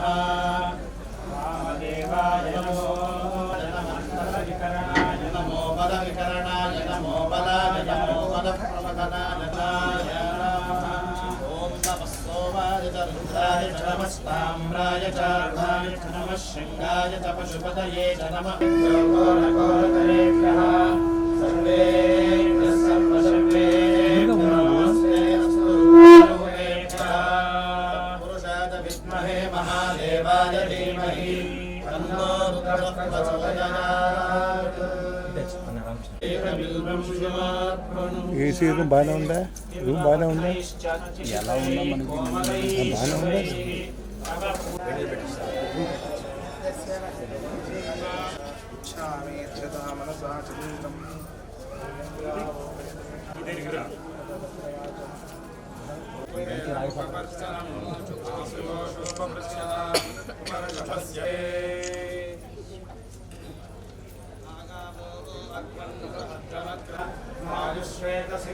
నమః నమో పద వికరణాయ నమో పదాయ నమో పద ప్రమదనాయ ఓం నమ. సోమాయ చ రుద్రాయ చ నమస్తామ్రాయ చ అరుణాయ చ నమ. శృంగాయ చ పశుపతయే చ నమ. ఘోరఘోరతరేభ్యः ఏసీ రూమ్ బాగానే ఉందా? రూమ్ బాగానే ఉందా? ఎలా ఉందా మనకి బాగానే ఉందా?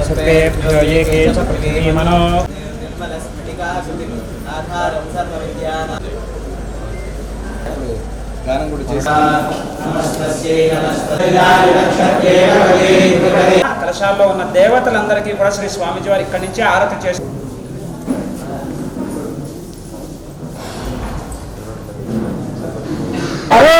सतेभ्यो ये के च प्रतिमनो ఆధారం సర్వ విద్యానా గానం కూడా చేసి కలశాల్లో ఉన్న దేవతలందరికీ కూడా శ్రీ స్వామిజీ వారు ఇక్కడి నుంచి ఆరతి చేసి విశ్వభూతాని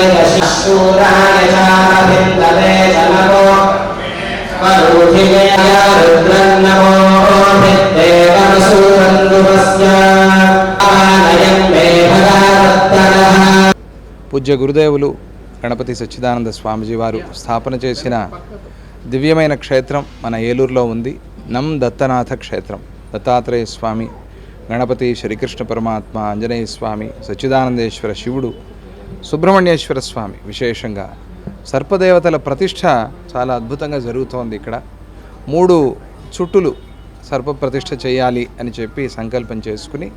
పూజ్య గురుదేవులు గణపతి సచ్చిదానంద స్వామిజీ వారు స్థాపన చేసిన దివ్యమైన క్షేత్రం మన ఏలూరులో ఉంది. నం దత్తనాథ క్షేత్రం. దత్తాత్రేయ స్వామి గణపతి శ్రీకృష్ణ పరమాత్మ ఆంజనేయ స్వామి సచ్చిదానందేశ్వర శివుడు సుబ్రహ్మణ్యేశ్వర స్వామి విశేషంగా సర్పదేవతల ప్రతిష్ట చాలా అద్భుతంగా జరుగుతోంది ఇక్కడ. మూడు చుట్టులు సర్ప ప్రతిష్ఠ చేయాలి అని చెప్పి సంకల్పం చేసుకుని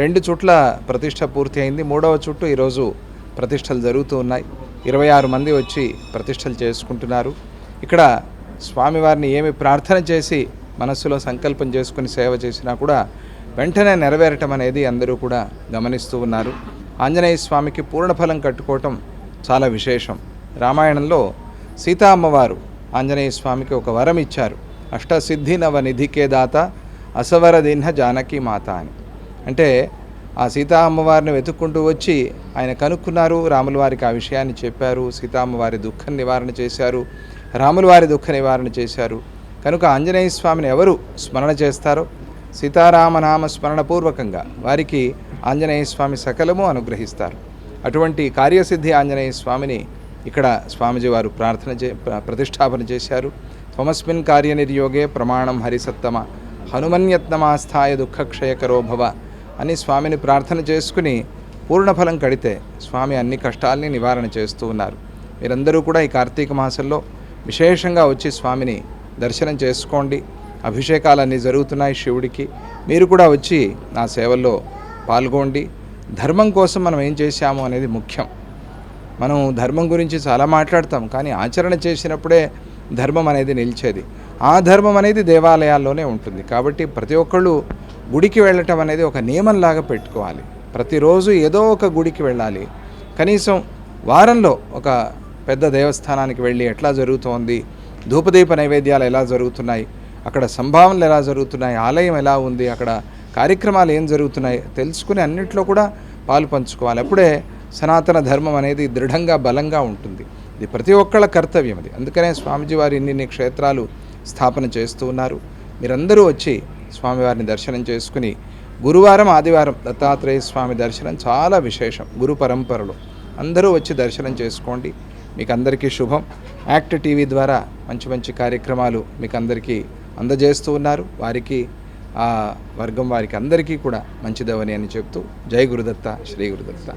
రెండు చుట్ల ప్రతిష్ట పూర్తి అయింది. మూడవ చుట్టూ ఈరోజు ప్రతిష్టలు జరుగుతూ ఉన్నాయి. ఇరవై ఆరు మంది వచ్చి ప్రతిష్టలు చేసుకుంటున్నారు. ఇక్కడ స్వామివారిని ఏమి ప్రార్థన చేసి మనస్సులో సంకల్పం చేసుకుని సేవ చేసినా కూడా వెంటనే నెరవేరటం అనేది అందరూ కూడా గమనిస్తూ ఉన్నారు. ఆంజనేయ స్వామికి పూర్ణఫలం కట్టుకోవటం చాలా విశేషం. రామాయణంలో సీతా అమ్మవారు ఆంజనేయ స్వామికి ఒక వరం ఇచ్చారు. అష్టసిద్ధి నవ నిధికే దాత అసవరదిహ్న జానకి మాత అని. అంటే ఆ సీతా అమ్మవారిని వెతుక్కుంటూ వచ్చి ఆయన కనుక్కున్నారు రాముల వారికి ఆ విషయాన్ని చెప్పారు సీతా అమ్మవారి దుఃఖం నివారణ చేశారు రాముల వారి దుఃఖ నివారణ చేశారు. కనుక ఆంజనేయ స్వామిని ఎవరు స్మరణ చేస్తారో సీతారామనామ స్మరణపూర్వకంగా వారికి ఆంజనేయ స్వామి సకలము అనుగ్రహిస్తారు. అటువంటి కార్యసిద్ధి ఆంజనేయ స్వామిని ఇక్కడ స్వామిజీ వారు ప్రార్థన చే ప్రతిష్టాపన చేశారు. త్వమస్మిన్ కార్యనిర్యోగే ప్రమాణం హరిసత్తమ హనుమన్యత్నమాస్థాయ దుఃఖక్షయకరో భవ అని స్వామిని ప్రార్థన చేసుకుని పూర్ణఫలం కడితే స్వామి అన్ని కష్టాల్ని నివారణ చేస్తూ ఉన్నారు. మీరందరూ కూడా ఈ కార్తీక మాసంలో విశేషంగా వచ్చి స్వామిని దర్శనం చేసుకోండి. అభిషేకాలన్నీ జరుగుతున్నాయి శివుడికి. మీరు కూడా వచ్చి నా సేవల్లో పాల్గొండి. ధర్మం కోసం మనం ఏం చేశాము అనేది ముఖ్యం. మనం ధర్మం గురించి చాలా మాట్లాడతాం కానీ ఆచరణ చేసినప్పుడే ధర్మం అనేది నిలిచేది. ఆ ధర్మం అనేది దేవాలయాల్లోనే ఉంటుంది. కాబట్టి ప్రతి ఒక్కళ్ళు గుడికి వెళ్ళటం అనేది ఒక నియమంలాగా పెట్టుకోవాలి. ప్రతిరోజు ఏదో ఒక గుడికి వెళ్ళాలి. కనీసం వారంలో ఒక పెద్ద దేవస్థానానికి వెళ్ళి ఎట్లా జరుగుతోంది ధూపదీప నైవేద్యాలు ఎలా జరుగుతున్నాయి అక్కడ సంభావనలు ఎలా జరుగుతున్నాయి ఆలయం ఎలా ఉంది అక్కడ కార్యక్రమాలు ఏం జరుగుతున్నాయి తెలుసుకుని అన్నింటిలో కూడా పాలు పంచుకోవాలి. అప్పుడే సనాతన ధర్మం అనేది దృఢంగా బలంగా ఉంటుంది. ఇది ప్రతి ఒక్కళ్ళ కర్తవ్యం అది. అందుకనే స్వామిజీ వారు ఇన్ని క్షేత్రాలు స్థాపన చేస్తూ ఉన్నారు. మీరందరూ వచ్చి స్వామివారిని దర్శనం చేసుకుని గురువారం ఆదివారం దత్తాత్రేయ స్వామి దర్శనం చాలా విశేషం. గురు పరంపరలో. అందరూ వచ్చి దర్శనం చేసుకోండి. మీకు అందరికీ శుభం. యాక్ట్ టీవీ ద్వారా మంచి మంచి కార్యక్రమాలు మీకు అందరికీ అందజేస్తూ ఉన్నారు. వారికి ఆ వర్గం వారికి అందరికీ కూడా మంచిదవని అని చెప్తూ జై గురుదత్త శ్రీ గురుదత్త.